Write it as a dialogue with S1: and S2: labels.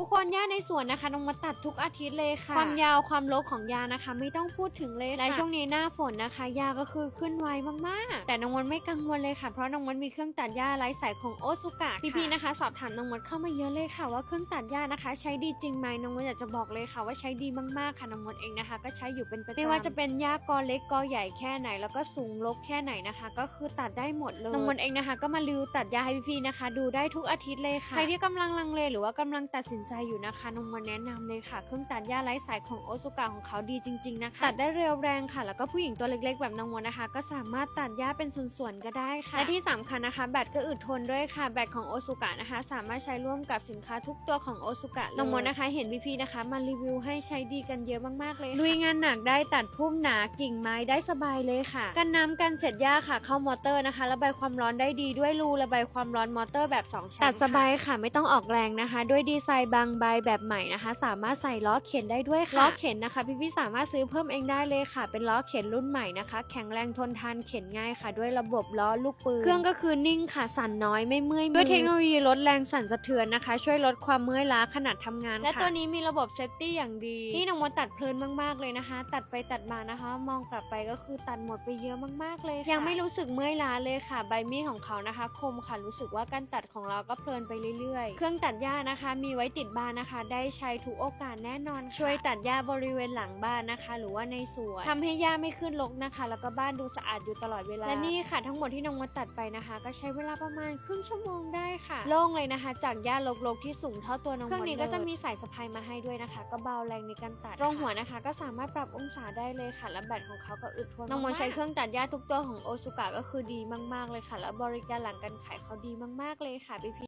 S1: ทุกคนหญ้าในสวนนะคะน้องมดตัดทุกอาทิตย์เลยค่ะ ความยาวความรกของยานะคะ ไม่ต้องพูดถึงเลยและช่วงนี้หน้าฝนนะคะยาก็คือขึ้นไวมากๆ แต่น้องมดไม่กังวลเลยค่ะ เพราะน้องมดมีเครื่องตัดหญ้าไร้สายของโอซุกะพี่ๆนะคะ สอบถามน้องมดเข้ามาเยอะเลยค่ะ ว่าเครื่องตัดหญ้านะคะ ใช้ดีจริงไหมน้องมดอยากจะบอกเลยค่ะ ว่าใช้ดีมากๆค่ะน้องมดเองนะคะ ก็ใช้อยู่เป็นประจำไม่ว่าจะเป็นหญ้ากอเล็กกอใหญ่แค่ไหน แล้วก็สูงรกแค่ไหนนะคะ ก็คือตัดได้หมดเลยน้องมดเองนะคะ ก็มารีวิวตัดหญ้าให้พี่ๆนะคะ ดูได้ทุกอาทิตย์เลยค่ะใครที่กำลังลังเลหรือว่ากำลังตัดสินใจอยู่นะคะน้องมดแนะนำเลยค่ะ เครื่องตัดหญ้าไร้สายของโอซุกะของเขาดีจริง ๆนะคะ ตัดได้เร็วแรงค่ะ แล้วก็ผู้หญิงตัวเล็ก ๆ แบบน้องมดนะคะ ก็สามารถตัดหญ้าเป็นส่วนๆก็ได้ค่ะ และที่สำคัญนะคะ แบตก็อึดทนด้วยค่ะ แบตของโอซุกะนะคะ สามารถใช้ร่วมกับสินค้าทุกตัวของโอซุกะน้องมดนะคะ เห็นพี่ๆนะคะมารีวิวให้ใช้ดีกันเยอะมากๆเลยลุยงานหนักได้ตัดพุ่มหนากิ่งไม้ได้สบายเลยค่ะ กันน้ำกันเสร็จหญ้าค่ะ เข้ามอเตอร์นะคะระบายความร้อนได้ดีด้วยรูระบายความร้อนมอเตอร์แบบสองชั้นตัดสบายค่ะ ไม่ต้องออกแรงนะคะ ด้วยดีไซน์บางใบแบบใหม่นะคะ สามารถใส่ล้อเข็นได้ด้วยค่ะล้อเข็นนะคะ พี่ๆสามารถซื้อเพิ่มเองได้เลยค่ะ เป็นล้อเข็นรุ่นใหม่นะคะ แข็งแรงทนทานเข็นง่ายค่ะ ด้วยระบบล้อลูกปืนเครื่องก็คือนิ่งค่ะสั่นน้อยไม่เมื่อยมือด้วยเทคโนโลยีลดแรงสั่นสะเทือนนะคะ ช่วยลดความเมื่อยล้าขณะทำงานและตัวนี้มีระบบเซฟตี้อย่างดีที่น้องมดตัดเพลินมากๆเลยนะคะ ตัดไปตัดมานะคะ มองกลับไปก็คือตัดหมดไปเยอะมากๆเลยค่ะยังไม่รู้สึกเมื่อยล้าเลยค่ะ ใบมีดของเขานะคะ คมค่ะรู้สึกว่าการตัดของเราก็เพลินไปเรื่อยๆ เครื่องตัดหญ้านะคะ มีไว้ติดบ้านนะคะ ได้ใช้ทุกโอกาสแน่นอนค่ะช่วยตัดหญ้าบริเวณหลังบ้านนะคะ หรือว่าในสวนทำให้หญ้าไม่ขึ้นรกนะคะ แล้วก็บ้านดูสะอาดอยู่ตลอดเวลาและนี่ค่ะ ทั้งหมดที่น้องมดตัดไปนะคะ ก็ใช้เวลาประมาณครึ่งชั่วโมงได้ค่ะโล่งเลยนะคะ จากหญ้ารกๆที่สูงเท่าตัวน้องมดเครื่องนี้ก็จะมีสายสะพายมาให้ด้วยนะคะ ก็เบาแรงในการตัดตรงหัวนะคะ ก็สามารถปรับองศาได้เลยค่ะและแบตของเขาก็อึดทนน้องมดใช้เครื่องตัดหญ้าทุกตัวของโอซุกะก็คือดีมากๆเลยค่ะ แล้วบริการหลังการขายเขาดีมากๆเลยค่ะพี่